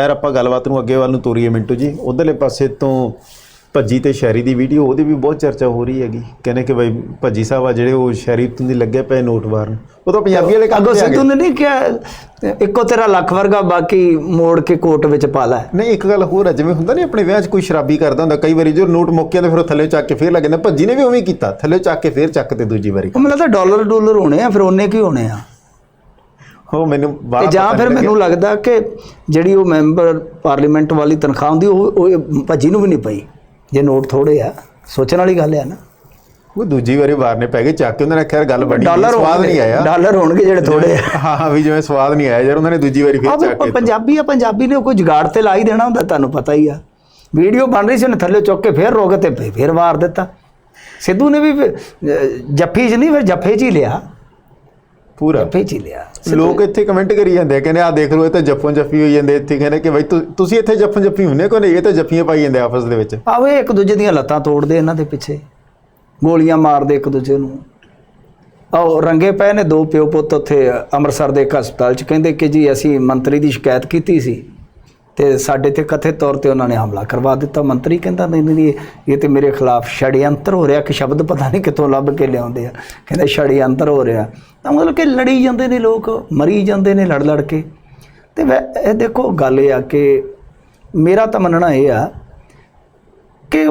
ਯਾਰ ਆਪਾਂ ਗੱਲਬਾਤ ਨੂੰ ਅੱਗੇ ਵੱਲ ਨੂੰ ਤੋਰੀਏ ਮਿੰਟੂ ਜੀ। ਉਧਰਲੇ ਪਾਸੇ ਤੋਂ ਭੱਜੀ ਤੇ ਸ਼ੈਰੀ ਦੀ ਵੀਡੀਓ ਉਹਦੀ ਵੀ ਬਹੁਤ ਚਰਚਾ ਹੋ ਰਹੀ ਹੈਗੀ। ਕਹਿੰਦੇ ਕਿ ਬਈ ਭੱਜੀ ਸਾਹਿਬ ਆ ਜਿਹੜੇ ਉਹ ਸ਼ੈਰੀ ਤੋਂ ਦੀ ਲੱਗੇ ਪਏ ਨੋਟ ਮਾਰਨ ਉਹ ਤਾਂ ਪੰਜਾਬੀ ਵਾਲੇ ਕੰਮ ਅੱਗੋਂ ਤੇ ਆ ਸਿੱਧੂ ਗਏ ਨੇ ਨਹੀਂ ਕਿਹਾ ਇੱਕੋ ਤੇਰਾ ਲੱਖ ਵਰਗਾ ਬਾਕੀ ਮੋੜ ਕੇ ਕੋਟ ਵਿੱਚ ਪਾ ਲੈ। ਨਹੀਂ ਇੱਕ ਗੱਲ ਹੋਰ ਹੈ ਜਿਵੇਂ ਹੁੰਦਾ ਨਹੀਂ ਆਪਣੇ ਵਿਆਹ 'ਚ ਕੋਈ ਸ਼ਰਾਬੀ ਕਰਦਾ ਹੁੰਦਾ ਕਈ ਵਾਰੀ ਜੋ ਨੋਟ ਮੁੱਕ ਜਾਂਦੇ ਫਿਰ ਉਹ ਥੱਲੇ ਚੱਕ ਕੇ ਫੇਰ ਲੱਗ ਜਾਂਦਾ ਭੱਜੀ ਨੇ ਵੀ ਉਵੇਂ ਹੀ ਕੀਤਾ ਥੱਲੇ ਚੱਕ ਕੇ ਫੇਰ ਚੱਕ ਤੇ ਦੂਜੀ ਵਾਰੀ। ਉਹ ਮੈਨੂੰ ਲੱਗਦਾ ਡਾਲਰ ਡਾਲਰ ਹੋਣੇ ਆ ਫਿਰ ਉਹਨੇ ਕੀ ਹੋਣੇ ਆ? ਉਹ ਮੈਨੂੰ ਤੇ ਜਾਂ ਫਿਰ ਮੈਨੂੰ ਲੱਗਦਾ ਕਿ ਜਿਹੜੀ ਉਹ ਮੈਂਬਰ ਪਾਰਲੀਮੈਂਟ ਵਾਲੀ ਤਨਖਾਹ ਹੁੰਦੀ ਉਹ ਉਹ ਭੱਜੀ ਨੂੰ ਵੀ ਨਹੀਂ ਪਈ। ਜੇ ਨੋਟ ਥੋੜੇ ਆ ਸੋਚਣ ਵਾਲੀ ਗੱਲ ਆ ਨਾ। ਉਹ ਦੂਜੀ ਵਾਰੀ ਮਾਰਨੇ ਪੈ ਗਏ ਚੱਕ ਕੇ ਉਹਨਾਂ ਨੇ ਖੈਰ ਗੱਲ ਬਣੀ ਸਵਾਦ ਨਹੀਂ ਆਇਆ। ਡਾਲਰ ਹੋਣਗੇ ਜਿਹੜੇ ਥੋੜੇ ਆ। ਹਾਂ ਹਾਂ ਵੀ ਜਿਵੇਂ ਸਵਾਦ ਨਹੀਂ ਆਇਆ ਯਾਰ ਉਹਨਾਂ ਨੇ ਦੂਜੀ ਵਾਰੀ ਫੇਰ ਚੱਕ ਕੇ ਪੰਜਾਬੀ ਆ ਪੰਜਾਬੀ ਨੇ ਕੋਈ ਜੁਗਾੜ ਤੇ ਲਾ ਹੀ ਦੇਣਾ ਹੁੰਦਾ ਤੁਹਾਨੂੰ ਪਤਾ ਹੀ ਆ। ਵੀਡੀਓ ਬਣ ਰਹੀ ਸੀ ਉਹਨੇ ਥੱਲੇ ਚੁੱਕ ਕੇ ਫੇਰ ਰੋਕ ਤੇ ਫੇਰ ਵਾਰ ਦਿੱਤਾ। ਸਿੱਧੂ ਨੇ ਵੀ ਜੱਫੀ 'ਚ ਨਹੀਂ ਫਿਰ ਜੱਫੇ 'ਚ ਹੀ ਲਿਆ। ਪੂਰਾ। ਜੱਫੇ 'ਚ ਹੀ ਲਿਆ। ਲੋਕ ਇੱਥੇ ਕਮੈਂਟ ਕਰੀ ਜਾਂਦੇ ਆ ਕਹਿੰਦੇ ਆ ਦੇਖ ਲਓ ਇਹ ਤਾਂ ਜੱਫੋਂ ਜੱਫੀ ਹੋਈ ਜਾਂਦੇ ਇੱਥੇ। ਕਹਿੰਦੇ ਕਿ ਬਈ ਤੁਸੀਂ ਇੱਥੇ ਜੱਫੋਂ ਜੱਫੀ ਹੁੰਨੇ ਕੋ ਨਹੀਂ? ਇਹ ਤਾਂ ਜੱਫੀਆਂ ਪਾਈ ਜਾਂਦੇ ਆਪਸ ਦੇ ਵਿੱਚ। ਆਵੇ ਇੱਕ ਦੂਜੇ ਦੀਆਂ ਲੱਤਾਂ ਤੋੜਦੇ ਇਹਨਾਂ ਦੇ ਪਿੱਛੇ ਗੋਲੀਆਂ ਮਾਰਦੇ ਇੱਕ ਦੂਜੇ ਨੂੰ। ਆਹ ਰੰਗੇ ਪਏ ਨੇ ਦੋ ਪਿਓ ਪੁੱਤ ਉੱਥੇ ਅੰਮ੍ਰਿਤਸਰ ਦੇ ਇੱਕ ਹਸਪਤਾਲ 'ਚ। ਕਹਿੰਦੇ ਕਿ ਜੀ ਅਸੀਂ ਮੰਤਰੀ ਦੀ ਸ਼ਿਕਾਇਤ ਕੀਤੀ ਸੀ। ਤੇ ਸਾਡੇ ਤੇ ਕਥਿਤ ਤੌਰ ਤੇ ਉਹਨਾਂ ਨੇ ਹਮਲਾ ਕਰਵਾ ਦਿੱਤਾ। ਮੰਤਰੀ ਕਹਿੰਦਾ, ਨਹੀਂ ਨਹੀਂ ਇਹ ਤੇ ਮੇਰੇ ਖਿਲਾਫ ਛੜਯੰਤਰ ਹੋ ਰਿਹਾ। ਕਿ ਸ਼ਬਦ ਪਤਾ ਨਹੀਂ ਕਿੱਥੋਂ ਲੱਭ ਕੇ ਲਿਆਉਂਦੇ ਆ। ਕਹਿੰਦੇ ਛੜਯੰਤਰ ਹੋ ਰਿਹਾ। ਤਾਂ ਮਤਲਬ ਕਿ ਲੜੀ ਜਾਂਦੇ ਨੇ ਲੋਕ, ਮਰੀ ਜਾਂਦੇ ਨੇ ਲੜ ਲੜ ਕੇ। ਤੇ ਵੈ- ਇਹ ਦੇਖੋ, ਗੱਲ ਇਹ ਆ ਕਿ ਮੇਰਾ ਤਾਂ ਮੰਨਣਾ ਇਹ ਆ ਕਿ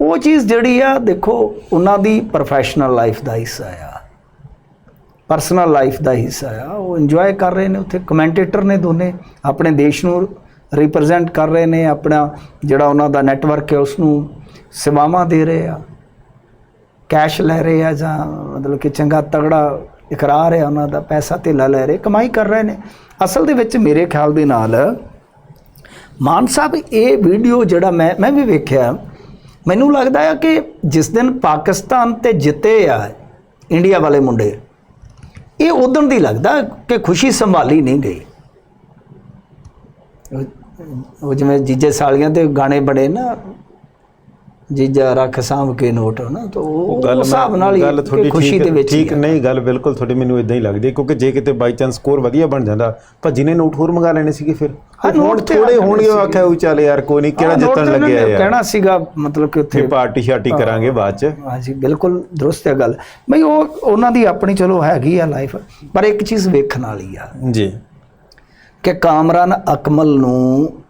ਉਹ ਚੀਜ਼ ਜਿਹੜੀ ਆ, ਦੇਖੋ, ਉਹਨਾਂ ਦੀ ਪ੍ਰੋਫੈਸ਼ਨਲ ਲਾਈਫ ਦਾ ਹਿੱਸਾ ਆ। ਪਰਸਨਲ ਲਾਈਫ ਦਾ ਹਿੱਸਾ ਆ। ਉਹ ਇੰਜੋਏ ਕਰ ਰਹੇ ਨੇ ਉੱਥੇ। ਕਮੈਂਟੇਟਰ ਨੇ ਦੋਨੇ ਆਪਣੇ ਦੇਸ਼ ਨੂੰ ਰਿਪਰੈਜ਼ੈਂਟ ਕਰ ਰਹੇ ਨੇ ਆਪਣਾ ਜਿਹੜਾ ਉਹਨਾਂ ਦਾ ਨੈਟਵਰਕ ਹੈ ਉਸ ਨੂੰ ਸੇਵਾਵਾਂ ਦੇ ਰਹੇ ਆ ਕੈਸ਼ ਲੈ ਰਹੇ ਆ ਜਾਂ ਮਤਲਬ ਕਿ ਚੰਗਾ ਤਗੜਾ ਇਕਰਾਰ ਹੈ ਉਹਨਾਂ ਦਾ, ਪੈਸਾ ਧੇਲਾ ਲੈ ਰਹੇ, ਕਮਾਈ ਕਰ ਰਹੇ ਨੇ। ਅਸਲ ਦੇ ਵਿੱਚ ਮੇਰੇ ਖਿਆਲ ਦੇ ਨਾਲ ਮਾਨ ਸਾਹਿਬ, ਇਹ ਵੀਡੀਓ ਜਿਹੜਾ ਮੈਂ ਮੈਂ ਵੀ ਵੇਖਿਆ, ਮੈਨੂੰ ਲੱਗਦਾ ਹੈ ਕਿ ਜਿਸ ਦਿਨ ਪਾਕਿਸਤਾਨ ਤੇ ਜਿੱਤੇ ਆ ਇੰਡੀਆ ਵਾਲੇ ਮੁੰਡੇ, ਇਹ ਉਦੋਂ ਦੀ ਲੱਗਦਾ ਕਿ ਖੁਸ਼ੀ ਸੰਭਾਲੀ ਨਹੀਂ ਗਈ। ਉਹ- ਜਿਵੇਂ ਜੀਜੇ ਸਾਲੀਆਂ ਤੇ ਗਾਣੇ ਬਣੇ ਨਾ ਜੀਜਾ ਰੱਖ ਸਾਂਭ ਕੇ ਨੋਟ ਨਾ ਤਾਂ ਉਹ ਉਸ ਹਿਸਾਬ ਨਾਲ ਹੀ ਗੱਲ ਖੁਸ਼ੀ ਦੇ ਵਿੱਚ ਠੀਕ। ਨਹੀਂ ਗੱਲ ਬਿਲਕੁਲ ਤੁਹਾਡੀ ਮੈਨੂੰ ਇਦਾਂ ਹੀ ਲੱਗਦੀ ਕਿਉਂਕਿ ਜੇ ਕਿਤੇ ਬਾਈ ਚਾਂਸ ਸਕੋਰ ਵਧੀਆ ਬਣ ਜਾਂਦਾ ਭੱਜੀ ਨੇ ਨੋਟ ਹੋਰ ਮੰਗਾ ਲੈਣੇ ਸੀਗੇ ਫਿਰ। ਹਾਂ, ਨੋਟ ਤੇ ਥੋੜੇ ਹੋਣਗੇ ਆਖਿਆ ਉਹ ਚੱਲ ਯਾਰ ਕੋਈ ਨਹੀਂ ਕਿਹੜਾ ਜਿੱਤਣ ਲੱਗਿਆ ਯਾਰ। ਕਹਿਣਾ ਸੀਗਾ ਮਤਲਬ ਕਿ ਉੱਥੇ ਪਾਰਟੀ ਸ਼ਾਰਟੀ ਕਰਾਂਗੇ ਬਾਅਦ ਚ। ਹਾਂਜੀ ਬਿਲਕੁਲ ਦਰੁਸਤ ਹੈ ਗੱਲ। ਬਈ ਉਹ ਉਹਨਾਂ ਦੀ ਆਪਣੀ ਚਲੋ ਹੈਗੀ ਆ ਲਾਈਫ ਪਰ ਇੱਕ ਚੀਜ਼ ਵੇਖਣ ਵਾਲੀ ਆ। ਜੀ। ਕਿ ਕਾਮਰਾਨ ਅਕਮਲ ਨੂੰ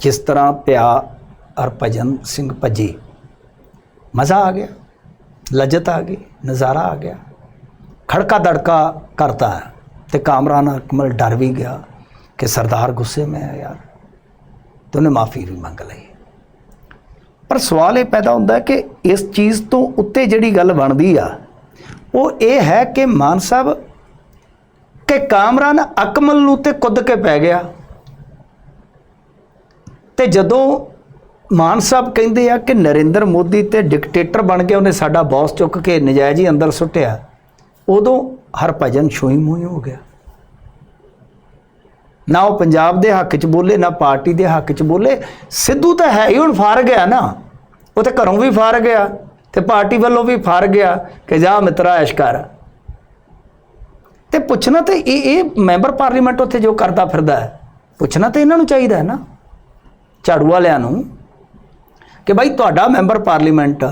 ਜਿਸ ਤਰ੍ਹਾਂ ਪਿਆ ਅਰਪਜਨ ਸਿੰਘ ਭੱਜੀ, ਮਜ਼ਾ ਆ ਗਿਆ, ਲਜਤ ਆ ਗਈ, ਨਜ਼ਾਰਾ ਆ ਗਿਆ। ਖੜਕਾ ਦੜਕਾ ਕਰਤਾ ਤੇ ਕਾਮਰਾਨ ਅਕਮਲ ਡਰ ਵੀ ਗਿਆ ਕਿ ਸਰਦਾਰ ਗੁੱਸੇ ਮੈਂ ਹੈ ਯਾਰ ਉਹਨੇ ਮਾਫੀ ਵੀ ਮੰਗ ਲਈ। ਪਰ ਸਵਾਲ ਇਹ ਪੈਦਾ ਹੁੰਦਾ ਕਿ ਇਸ ਚੀਜ਼ ਤੋਂ ਉੱਤੇ ਜਿਹੜੀ ਗੱਲ ਬਣਦੀ ਆ, ਉਹ ਇਹ ਹੈ ਕਿ ਮਾਨ ਸਾਹਿਬ ਕਿ ਕਾਮਰਾਨ ਅਕਮਲ ਨੂੰ ਤੇ ਕੁੱਦ ਕੇ ਪੈ ਗਿਆ। ਤੇ ਜਦੋਂ ਮਾਨ ਸਾਹਿਬ ਕਹਿੰਦੇ ਆ ਕਿ ਨਰਿੰਦਰ ਮੋਦੀ ਤੇ ਡਿਕਟੇਟਰ ਬਣ ਕੇ ਉਹਨੇ ਸਾਡਾ ਬੌਸ ਚੁੱਕ ਕੇ ਨਜਾਇਜ਼ ਹੀ ਅੰਦਰ ਸੁੱਟਿਆ, ਉਦੋਂ ਹਰਭਜਨ ਛੂਈ ਮੂੰਹ ਹੋ ਗਿਆ। ਨਾ ਉਹ ਪੰਜਾਬ ਦੇ ਹੱਕ 'ਚ ਬੋਲੇ, ਨਾ ਪਾਰਟੀ ਦੇ ਹੱਕ 'ਚ ਬੋਲੇ, ਸਿੱਧੂ ਤਾਂ ਹੈ ਹੀ ਹੁਣ ਫਾਰ ਗਿਆ ਨਾ। ਉਹ ਤੇ ਘਰੋਂ ਵੀ ਫਾਰ ਗਿਆ ਤੇ ਪਾਰਟੀ ਵੱਲੋਂ ਵੀ ਫਾਰ ਗਿਆ ਕਿ ਜਾ ਮਿੱਤਰਾ ਐਸ਼ ਕਰ। ਤੇ ਪੁੱਛਣਾ ਤੇ ਇਹ ਇਹ ਮੈਂਬਰ ਪਾਰਲੀਮੈਂਟ ਉੱਥੇ ਜੋ ਕਰਦਾ ਫਿਰਦਾ ਹੈ, ਪੁੱਛਣਾ ਤੇ ਇਹਨਾਂ ਨੂੰ ਚਾਹੀਦਾ ਹੈ ਨਾ, ਝਾੜੂ ਵਾਲਿਆਂ ਨੂੰ, ਕਿ ਭਾਈ ਤੁਹਾਡਾ ਮੈਂਬਰ ਪਾਰਲੀਮੈਂਟ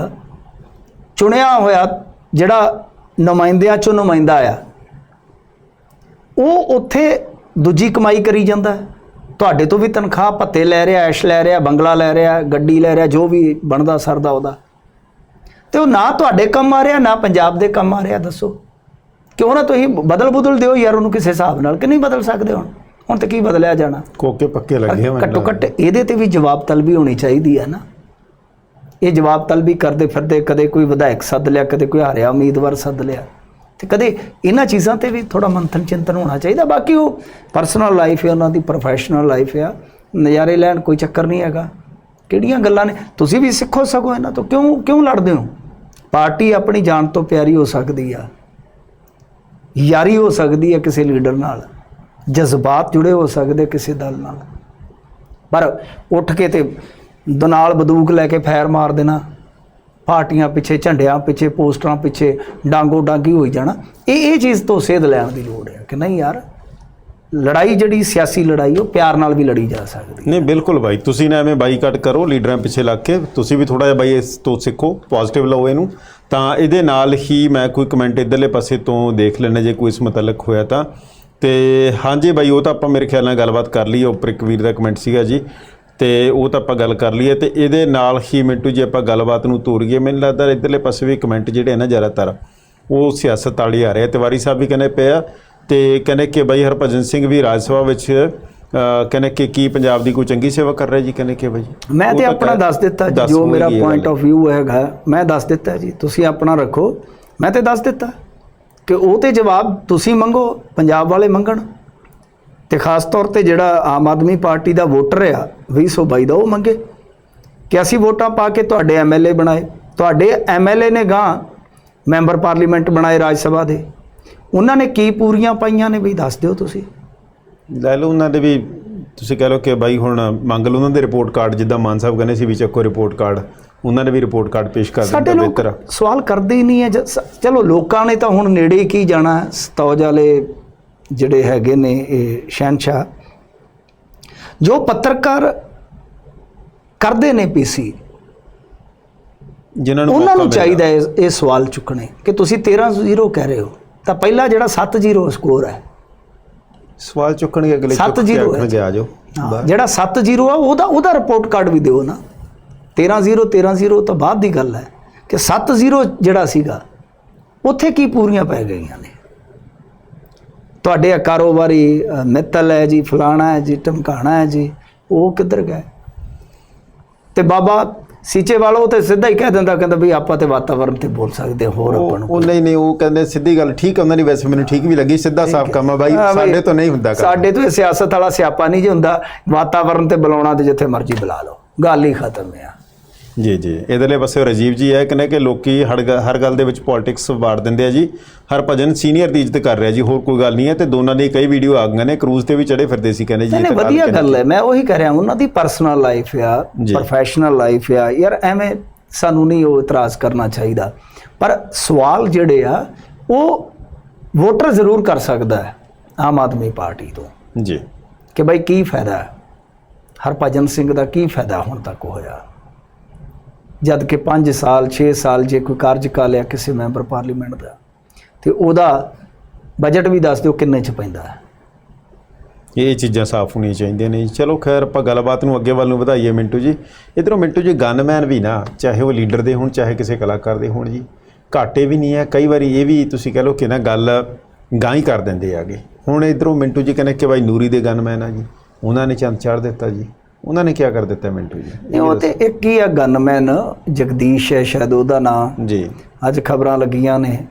ਚੁਣਿਆ ਹੋਇਆ, ਜਿਹੜਾ ਨੁਮਾਇੰਦਿਆਂ ਚੋਂ ਨੁਮਾਇੰਦਾ ਆ, ਉਹ ਉੱਥੇ ਦੂਜੀ ਕਮਾਈ ਕਰੀ ਜਾਂਦਾ ਤੁਹਾਡੇ ਤੋਂ ਵੀ ਤਨਖਾਹ ਭੱਤੇ ਲੈ ਰਿਹਾ, ਐਸ਼ ਲੈ ਰਿਹਾ, ਬੰਗਲਾ ਲੈ ਰਿਹਾ, ਗੱਡੀ ਲੈ ਰਿਹਾ, ਜੋ ਵੀ ਬਣਦਾ ਸਰਦਾ ਉਹਦਾ। ਤੇ ਉਹ ਨਾ ਤੁਹਾਡੇ ਕੰਮ ਆ ਰਿਹਾ, ਨਾ ਪੰਜਾਬ ਦੇ ਕੰਮ ਆ ਰਿਹਾ, ਦੱਸੋ। ਕਿਉਂ ਨਾ ਤੁਸੀਂ ਬਦਲ ਬਦਲ ਦਿਓ ਯਾਰ ਉਹਨੂੰ ਕਿਸੇ ਹਿਸਾਬ ਨਾਲ ਕਿ ਨਹੀਂ ਬਦਲ ਸਕਦੇ ਹੁਣ? ਹੁਣ ਤੇ ਕੀ ਬਦਲਿਆ ਜਾਣਾ? ਕੋਕੇ ਪੱਕੇ ਲੱਗੇ ਹੋਏ ਘੱਟੋ ਘੱਟ ਇਹਦੇ ਤੇ ਵੀ ਜਵਾਬ ਤਲਬੀ ਹੋਣੀ ਚਾਹੀਦੀ ਹੈ ਨਾ। ਇਹ ਜਵਾਬ ਤਲਬੀ ਕਰਦੇ ਫਿਰਦੇ ਕਦੇ ਕੋਈ ਵਿਧਾਇਕ ਸੱਦ ਲਿਆ ਕਦੇ ਕੋਈ ਹਾਰਿਆ ਉਮੀਦਵਾਰ ਸੱਦ ਲਿਆ। ਤੇ ਕਦੇ ਇਹਨਾਂ ਚੀਜ਼ਾਂ ਤੇ ਵੀ ਥੋੜਾ ਮੰਥਨ ਚਿੰਤਨ ਹੋਣਾ ਚਾਹੀਦਾ। ਬਾਕੀ ਉਹ ਪਰਸਨਲ ਲਾਈਫ ਹੈ ਉਹਨਾਂ ਦੀ ਪ੍ਰੋਫੈਸ਼ਨਲ ਲਾਈਫ ਆ। ਨਜ਼ਾਰੇ ਲੈਣ ਕੋਈ ਚੱਕਰ ਨਹੀਂ ਹੈਗਾ। ਕਿਹੜੀਆਂ ਗੱਲਾਂ ਨੇ? ਤੁਸੀਂ ਵੀ ਸਿੱਖੋ ਸਕੋ ਇਹਨਾਂ ਤੋਂ। ਕਿਉਂ ਕਿਉਂ ਲੜਦੇ ਹੋ? ਪਾਰਟੀ ਆਪਣੀ ਜਾਨ ਤੋਂ ਪਿਆਰੀ ਹੋ ਸਕਦੀ ਆ। ਯਾਰੀ ਹੋ ਸਕਦੀ ਹੈ ਕਿਸੇ ਲੀਡਰ ਨਾਲ, ਜਜ਼ਬਾਤ ਜੁੜੇ ਹੋ ਸਕਦੇ ਕਿਸੇ ਦਲ ਨਾਲ। ਪਰ ਉੱਠ ਕੇ ਤੇ ਦਨਾਲ ਬੰਦੂਕ ਲੈ ਕੇ ਫੈਰ ਮਾਰ ਦੇਣਾ, ਪਾਰਟੀਆਂ ਪਿੱਛੇ, ਝੰਡਿਆਂ ਪਿੱਛੇ, ਪੋਸਟਰਾਂ ਪਿੱਛੇ ਡਾਂਗੋ ਡਾਂਗੀ ਹੋਈ ਜਾਣਾ, ਇਹ ਇਹ ਚੀਜ਼ ਤੋਂ ਸੇਧ ਲੈਣ ਦੀ ਲੋੜ ਹੈ ਕਿ ਨਹੀਂ ਯਾਰ? ਲੜਾਈ ਜਿਹੜੀ ਸਿਆਸੀ ਲੜਾਈ, ਉਹ ਪਿਆਰ ਨਾਲ ਵੀ ਲੜੀ ਜਾ ਸਕਦੀ ਨਹੀਂ, ਬਿਲਕੁਲ ਬਾਈ। ਤੁਸੀਂ ਨਾ ਐਵੇਂ ਬਾਈਕਾਟ ਕਰੋ, ਲੀਡਰਾਂ ਪਿੱਛੇ ਲੱਗ ਕੇ। ਤੁਸੀਂ ਵੀ ਥੋੜਾ ਜਿਹਾ ਬਾਈ ਇਸ ਤੋਂ ਸਿੱਖੋ ਪੋਜ਼ਿਟਿਵ ਲਓ ਇਹਨੂੰ। ਤਾਂ ਇਹਦੇ ਨਾਲ ਹੀ ਮੈਂ ਕੋਈ ਕਮੈਂਟ ਇਧਰਲੇ ਪਾਸੇ ਤੋਂ ਦੇਖ ਲੈਣਾ ਜੇ ਕੋਈ ਇਸ ਮੁਤਲਕ ਹੋਇਆ ਤਾਂ। ਤੇ ਹਾਂਜੀ ਬਾਈ, ਉਹ ਤਾਂ ਆਪਾਂ ਮੇਰੇ ਖਿਆਲ ਨਾਲ ਗੱਲਬਾਤ ਕਰ ਲਈ, ਉੱਪਰ ਇੱਕ ਵੀਰ ਦਾ ਕਮੈਂਟ ਸੀਗਾ ਜੀ। ਤੇ ਉਹ ਤਾਂ ਆਪਾਂ ਗੱਲ ਕਰ ਲਈਏ। ਤੇ ਇਹਦੇ ਨਾਲ ਹੀ ਮਿੰਟੂ ਜੀ, ਆਪਾਂ ਗੱਲਬਾਤ ਨੂੰ ਤੋਰੀਏ। ਮੈਨੂੰ ਲੱਗਦਾ ਇਧਰਲੇ ਪਾਸੇ ਵੀ ਕਮੈਂਟ ਜਿਹੜੇ ਆ ਨਾ ਜ਼ਿਆਦਾਤਰ, ਉਹ ਸਿਆਸਤ ਵਾਲੀ ਆ ਰਿਹਾ ਤਿਵਾਰੀ ਸਾਹਿਬ ਵੀ ਕਹਿੰਦੇ ਪਿਆ ਤੇ ਕਹਿੰਦੇ ਕਿ ਬਾਈ ਹਰਭਜਨ ਸਿੰਘ ਵੀ ਰਾਜ ਸਭਾ ਵਿੱਚ ਕਹਿੰਦੇ ਕਿ ਕੀ ਪੰਜਾਬ ਦੀ ਕੋਈ ਚੰਗੀ ਸੇਵਾ ਕਰ ਰਿਹਾ ਜੀ ਕਹਿੰਦੇ ਕਿ ਬਾਈ? ਮੈਂ ਤੇ ਆਪਣਾ ਦੱਸ ਦਿੱਤਾ ਜੀ, ਮੇਰਾ ਪੁਆਇੰਟ। ਆਫ View ਹੈਗਾ ਮੈਂ ਦੱਸ ਦਿੱਤਾ ਜੀ ਤੁਸੀਂ ਆਪਣਾ ਰੱਖੋ। ਮੈਂ ਤੇ ਦੱਸ ਦਿੱਤਾ ਕਿ ਉਹ ਤੇ ਜਵਾਬ ਤੁਸੀਂ ਮੰਗੋ ਪੰਜਾਬ ਵਾਲੇ ਮੰਗਣ। ਤੇ ਖਾਸ ਤੌਰ ਤੇ ਜਿਹੜਾ ਆਮ ਆਦਮੀ ਪਾਰਟੀ ਦਾ ਵੋਟਰ ਆ 2022 ਦਾ ਉਹ ਮੰਗੇ। ਕਿ ਅਸੀਂ ਵੋਟਾਂ ਪਾ ਕੇ ਤੁਹਾਡੇ ਐਮਐਲਏ ਬਣਾਏ। ਤੁਹਾਡੇ ਐਮਐਲਏ ਨੇ ਗਾਂ ਮੈਂਬਰ ਪਾਰਲੀਮੈਂਟ ਬਣਾਏ ਰਾਜ ਸਭਾ ਦੇ। ਉਹਨਾਂ ਨੇ ਕੀ ਪੂਰੀਆਂ ਪਾਈਆਂ ਨੇ ਵੀ ਦੱਸ ਦਿਓ ਤੁਸੀਂ। ਲੈ ਲਓ ਉਹਨਾਂ ਦੇ ਵੀ ਤੁਸੀਂ ਕਹਿ ਲਓ ਕਿ ਬਾਈ ਹੁਣ ਮੰਗ ਲਓ ਉਹਨਾਂ ਦੇ ਰਿਪੋਰਟ ਕਾਰਡ ਜਿੱਦਾਂ ਮਾਨ ਸਾਹਿਬ ਕਹਿੰਦੇ ਸੀ ਵੀ ਚੱਕੋ ਰਿਪੋਰਟ ਕਾਰਡ ਉਹਨਾਂ ਨੇ ਵੀ ਰਿਪੋਰਟ ਕਾਰਡ ਪੇਸ਼ ਕਰ ਦਿੱਤਾ ਬਿਹਤਰ। ਸਵਾਲ ਕਰਦੇ ਹੀ ਨਹੀਂ ਹੈ। ਚਲੋ ਲੋਕਾਂ ਨੇ ਤਾਂ ਹੁਣ ਨੇੜੇ ਕੀ ਜਾਣਾ ਸਤੌਜ ਵਾਲੇ ਜਿਹੜੇ ਹੈਗੇ ਨੇ ਇਹ ਸ਼ਹਿਨशाह ਜੋ ਪੱਤਰਕਾਰ ਕਰਦੇ ਨੇ ਪੀਸੀ ਜਿਨ੍ਹਾਂ ਨੂੰ ਉਹਨਾਂ ਨੂੰ। ਚਾਹੀਦਾ ਇਹ ਸਵਾਲ ਚੁੱਕਣੇ ਕਿ ਤੁਸੀਂ 13-0 ਕਹਿ ਰਹੇ ਹੋ। ਤਾਂ ਪਹਿਲਾ ਜਿਹੜਾ 7-0 ਸਕੋਰ ਹੈ। ਸਵਾਲ ਚੁੱਕਣਗੇ ਅਗਲੇ ਸੱਤ ਚੁੱਕ ਕੇ ਜ਼ੀਰੋ ਹੈ। ਆਖਣਗੇ ਆ ਜਾਓ। ਜਿਹੜਾ 7-0 ਆ ਉਹਦਾ ਉਹਦਾ ਰਿਪੋਰਟ ਕਾਰਡ ਵੀ ਦਿਓ ਨਾ। 13-0 13-0 ਤਾਂ ਬਾਅਦ ਦੀ ਗੱਲ ਹੈ ਕਿ 7-0 ਜਿਹੜਾ ਸੀਗਾ ਉੱਥੇ ਕੀ ਪੂਰੀਆਂ ਪੈ ਗਈਆਂ ਨੇ? ਤੁਹਾਡੇ ਆ ਕਾਰੋਬਾਰੀ ਮਿੱਤਲ ਹੈ ਜੀ ਫਲਾਣਾ ਹੈ ਜੀ ਟਮਕਾਣਾ ਹੈ ਜੀ ਉਹ ਕਿੱਧਰ ਗਏ? ਤੇ ਬਾਬਾ ਸੀਚੇ ਵਾਲਾ ਉਹ ਤੇ ਸਿੱਧਾ ਹੀ ਕਹਿ ਦਿੰਦਾ ਕਹਿੰਦਾ ਵੀ ਆਪਾਂ ਤੇ ਵਾਤਾਵਰਣ ਤੇ ਬੋਲ ਸਕਦੇ ਹਾਂ, ਹੋਰ ਆਪਾਂ ਨੂੰ ਉਹ ਨਹੀਂ ਨਹੀਂ ਉਹ ਕਹਿੰਦੇ ਸਿੱਧੀ ਗੱਲ ਠੀਕ ਆ ਉਹਨਾਂ ਦੀ ਵੈਸੇ ਮੈਨੂੰ ਠੀਕ ਵੀ ਲੱਗੀ ਸਿੱਧਾ ਸਾਫ਼ ਕੰਮ ਆ ਬਾਈ ਸਾਡੇ ਤੋਂ ਨਹੀਂ ਹੁੰਦਾ ਸਾਡੇ ਤੋਂ ਸਿਆਸਤ ਵਾਲਾ ਸਿਆਪਾ ਨਹੀਂ ਜੀ ਹੁੰਦਾ ਵਾਤਾਵਰਣ ਤੇ ਬੁਲਾਉਣਾ ਤੇ ਜਿੱਥੇ ਮਰਜ਼ੀ ਬੁਲਾ ਲਓ ਗੱਲ ਹੀ ਖਤਮ ਆ। ਜੀ ਜੀ। ਇਧਰਲੇ ਪਾਸੇ ਰਾਜੀਵ ਜੀ ਹੈ ਕਹਿੰਦੇ ਕਿ ਲੋਕੀ ਹਰ ਗ- ਹਰ ਗੱਲ ਦੇ ਵਿੱਚ ਪੋਲਿਟਿਕਸ ਵਾੜ ਦਿੰਦੇ ਆ ਜੀ। ਹਰਭਜਨ ਸੀਨੀਅਰ ਦੀ ਇੱਜ਼ਤ ਕਰ ਰਿਹਾ ਜੀ ਹੋਰ ਕੋਈ ਗੱਲ ਨਹੀਂ ਹੈ। ਤੇ ਦੋਨਾਂ ਦੀ ਕਈ ਵੀਡੀਓ ਆ ਗਈਆਂ ਨੇ ਕਰੂਜ਼ ਤੇ ਵੀ ਚੜੇ ਫਿਰਦੇ ਸੀ ਕਹਿੰਦੇ ਜੀ ਨਹੀਂ ਇਹ ਨਹੀਂ ਤਾਂ ਵਧੀਆ ਗੱਲ ਗੱਲ ਹੈ। ਮੈਂ ਉਹੀ ਕਹਿ ਰਿਹਾ ਉਹਨਾਂ ਦੀ ਪਰਸਨਲ ਲਾਈਫ ਆ ਜੀ। ਪ੍ਰੋਫੈਸ਼ਨਲ ਲਾਈਫ ਆ। ਯਾਰ ਐਵੇਂ ਸਾਨੂੰ ਨਹੀਂ ਉਹ ਇਤਰਾਜ਼ ਕਰਨਾ ਚਾਹੀਦਾ। ਪਰ ਸਵਾਲ ਜਿਹੜੇ ਆ ਉਹ ਵੋਟਰ ਜ਼ਰੂਰ ਕਰ ਸਕਦਾ ਹੈ ਆਮ ਆਦਮੀ ਪਾਰਟੀ ਤੋਂ। ਜੀ। ਕਿ ਭਾਈ ਕੀ ਫਾਇਦਾ ਹੈ? ਹਰਭਜਨ ਸਿੰਘ ਦਾ ਕੀ ਫਾਇਦਾ ਹੁਣ ਤੱਕ ਹੋਇਆ? ਜਦ ਕਿ 5 ਸਾਲ 6 ਸਾਲ ਜੇ ਕੋਈ ਕਾਰਜਕਾਲ ਆ ਕਿਸੇ ਮੈਂਬਰ ਪਾਰਲੀਮੈਂਟ ਦਾ, ਤੇ ਉਹਦਾ ਬਜਟ ਵੀ ਦੱਸ ਦਿਓ ਕਿੰਨੇ ਚ ਪੈਂਦਾ ਹੈ। ਇਹ ਚੀਜ਼ਾਂ ਸਾਫ਼ ਹੋਣੀਆਂ ਚਾਹੀਦੀਆਂ ਨੇ ਜੀ। ਚਲੋ ਖੈਰ, ਆਪਾਂ ਗੱਲਬਾਤ ਨੂੰ ਅੱਗੇ ਵੱਲ ਨੂੰ ਵਧਾਈਏ ਮਿੰਟੂ ਜੀ। ਇਧਰੋਂ ਮਿੰਟੂ ਜੀ ਗਨਮੈਨ ਵੀ ਨਾ, ਚਾਹੇ ਉਹ ਲੀਡਰ ਦੇ ਹੋਣ, ਚਾਹੇ ਕਿਸੇ ਕਲਾਕਾਰ ਦੇ ਹੋਣ ਜੀ। ਘਾਟੇ ਵੀ ਨਹੀਂ ਹੈ। ਕਈ ਵਾਰੀ ਇਹ ਵੀ ਤੁਸੀਂ ਕਹ ਲਓ ਕਿ ਨਾ ਗੱਲ ਗਾਂ ਹੀ ਕਰ ਦਿੰਦੇ ਆਗੇ ਹੁਣ ਇਧਰੋਂ ਮਿੰਟੂ ਜੀ ਕਹਿੰਦੇ ਕਿ ਬਾਈ ਨੂਰੀ ਦੇ ਗਨਮੈਨ ਆ ਜੀ। ਉਹਨਾਂ ਨੇ ਚੰਦ ਚਾੜ ਦਿੱਤਾ ਜੀ। ਉਹਨਾਂ ਨੇ ਕੀ ਕਰ ਦਿੱਤਾ ਮਿੰਟੂ ਜੀ? ਨਹੀਂ ਉਹ ਤੇ ਇੱਕ ਹੀ ਆ ਗਨਮੈਨ ਜਗਦੀਸ਼ ਹੈ ਸ਼ਾਇਦ ਉਹਦਾ ਨਾਮ ਜੀ। ਅੱਜ ਖਬਰਾਂ ਲੱਗੀਆਂ ਨੇ।